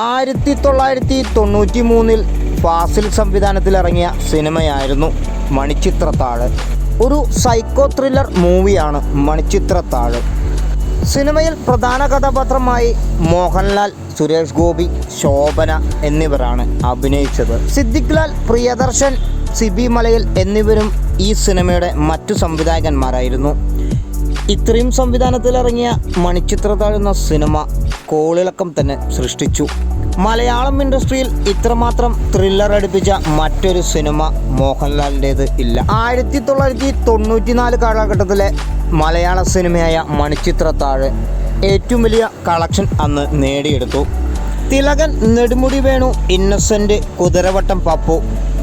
ആയിരത്തി തൊള്ളായിരത്തി തൊണ്ണൂറ്റി മൂന്നിൽ ഫാസിൽ സംവിധാനത്തിലിറങ്ങിയ സിനിമയായിരുന്നു മണിച്ചിത്രത്താഴ്. ഒരു സൈക്കോ ത്രില്ലർ മൂവിയാണ് മണിച്ചിത്രത്താഴ്. സിനിമയിൽ പ്രധാന കഥാപാത്രമായി മോഹൻലാൽ സുരേഷ് ഗോപി ശോഭന എന്നിവരാണ് അഭിനയിച്ചത്. സിദ്ദിഖ് ലാൽ പ്രിയദർശൻ സിബി മലയിൽ എന്നിവരും ഈ സിനിമയുടെ മറ്റു സംവിധായകന്മാരായിരുന്നു. ഇത്രയും സംവിധാനത്തിലിറങ്ങിയ മണിച്ചിത്രത്താഴ് എന്ന സിനിമ കോളിളക്കം തന്നെ സൃഷ്ടിച്ചു. മലയാളം ഇൻഡസ്ട്രിയിൽ ഇത്രമാത്രം ത്രില്ലർ അടുപ്പിച്ച മറ്റൊരു സിനിമ മോഹൻലാലിന്റേത് ഇല്ല. ആയിരത്തി തൊള്ളായിരത്തി തൊണ്ണൂറ്റിനാല് കാലഘട്ടത്തിലെ മലയാള സിനിമയായ മണിച്ചിത്രത്താഴ് ഏറ്റവും വലിയ കളക്ഷൻ അന്ന് നേടിയെടുത്തു. Thilakan Nedumudi Venu Innocent Kuthiravattam Pappu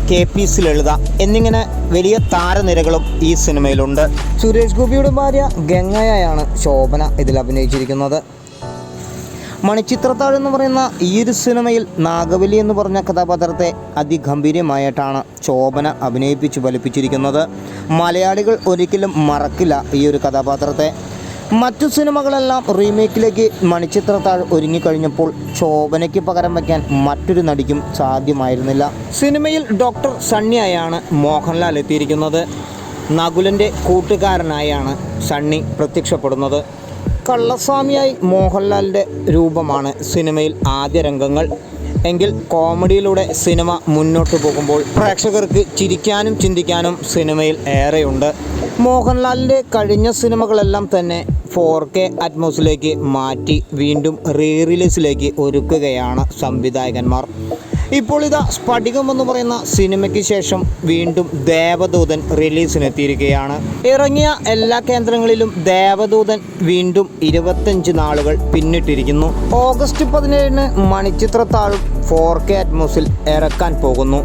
K P C Lalitha എന്നിങ്ങനെ വലിയ താരനിരകളും ഈ സിനിമയിലുണ്ട്. സുരേഷ് ഗോപിയുടെ ഭാര്യ ഗംഗയായാണ് ശോഭന ഇതിൽ അഭിനയിച്ചിരിക്കുന്നത്. മണിച്ചിത്രത്താഴ് എന്ന് പറയുന്ന ഈ ഒരു സിനിമയിൽ നാഗവലി എന്ന് പറഞ്ഞ കഥാപാത്രത്തെ അതിഗംഭീര്യമായിട്ടാണ് ശോഭന അഭിനയിപ്പിച്ച് ഫലിപ്പിച്ചിരിക്കുന്നത്. മലയാളികൾ ഒരിക്കലും മറക്കില്ല ഈ ഒരു കഥാപാത്രത്തെ. മറ്റു സിനിമകളെല്ലാം റീമേക്കിലേക്ക് മണിച്ചിത്രത്താഴ് ഒരുങ്ങിക്കഴിഞ്ഞപ്പോൾ ശോഭനയ്ക്ക് പകരം വയ്ക്കാൻ മറ്റൊരു നടിക്കും സാധ്യമായിരുന്നില്ല. സിനിമയിൽ ഡോക്ടർ സണ്ണിയായാണ് മോഹൻലാൽ എത്തിയിരിക്കുന്നത്. നകുലന്റെ കൂട്ടുകാരനായാണ് സണ്ണി പ്രത്യക്ഷപ്പെടുന്നത്. കള്ളസ്വാമിയായി മോഹൻലാലിന്റെ രൂപമാണ് സിനിമയിൽ ആദ്യ രംഗങ്ങൾ. എങ്കിൽ കോമഡിയിലൂടെ സിനിമ മുന്നോട്ട് പോകുമ്പോൾ പ്രേക്ഷകർക്ക് ചിരിക്കാനും ചിന്തിക്കാനും സിനിമയിൽ ഏറെയുണ്ട്. മോഹൻലാലിന്റെ കഴിഞ്ഞ സിനിമകളെല്ലാം തന്നെ ഫോർ കെ അറ്റ്മോസിലേക്ക് മാറ്റി വീണ്ടും റീ റിലീസിലേക്ക് ഒരുക്കുകയാണ് സംവിധായകന്മാർ. ഇപ്പോൾ ഇതാ സ്ഫടികം എന്ന് പറയുന്ന സിനിമയ്ക്ക് ശേഷം വീണ്ടും ദേവദൂതൻ റിലീസിനെത്തിയിരിക്കുകയാണ്. ഇറങ്ങിയ എല്ലാ കേന്ദ്രങ്ങളിലും ദേവദൂതൻ വീണ്ടും ഇരുപത്തഞ്ച് നാളുകൾ പിന്നിട്ടിരിക്കുന്നു. ഓഗസ്റ്റ് പതിനേഴിന് മണിച്ചിത്രത്താഴും ഫോർ കെ അറ്റ്മോസിൽ ഇറക്കാൻ പോകുന്നു.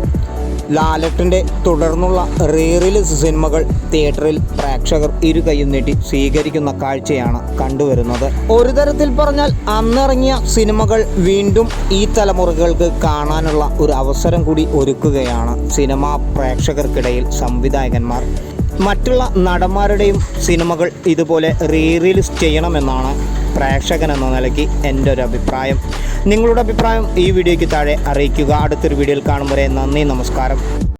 ലാലട്ടിന്റെ തുടർന്നുള്ള റീറിലീസ് സിനിമകൾ തിയേറ്ററിൽ പ്രേക്ഷകർ ഇരു കൈയും നീട്ടി സ്വീകരിക്കുന്ന കാഴ്ചയാണ് കണ്ടുവരുന്നത്. ഒരു തരത്തിൽ പറഞ്ഞാൽ അന്നിറങ്ങിയ സിനിമകൾ വീണ്ടും ഈ തലമുറകൾക്ക് കാണാനുള്ള ഒരു അവസരം കൂടി ഒരുക്കുകയാണ് സിനിമാ പ്രേക്ഷകർക്കിടയിൽ സംവിധായകന്മാർ. മറ്റുള്ള നടന്മാരുടെയും സിനിമകൾ ഇതുപോലെ റീറിലീസ് ചെയ്യണമെന്നാണ് പ്രേക്ഷകൻ എന്ന നിലയ്ക്ക് എന്റെ ഒരു അഭിപ്രായം. നിങ്ങളുടെ അഭിപ്രായം ഈ വീഡിയോയ്ക്ക് താഴെ അറിയിക്കുക. അടുത്തൊരു വീഡിയോയിൽ കാണും വരെ നന്ദി നമസ്കാരം.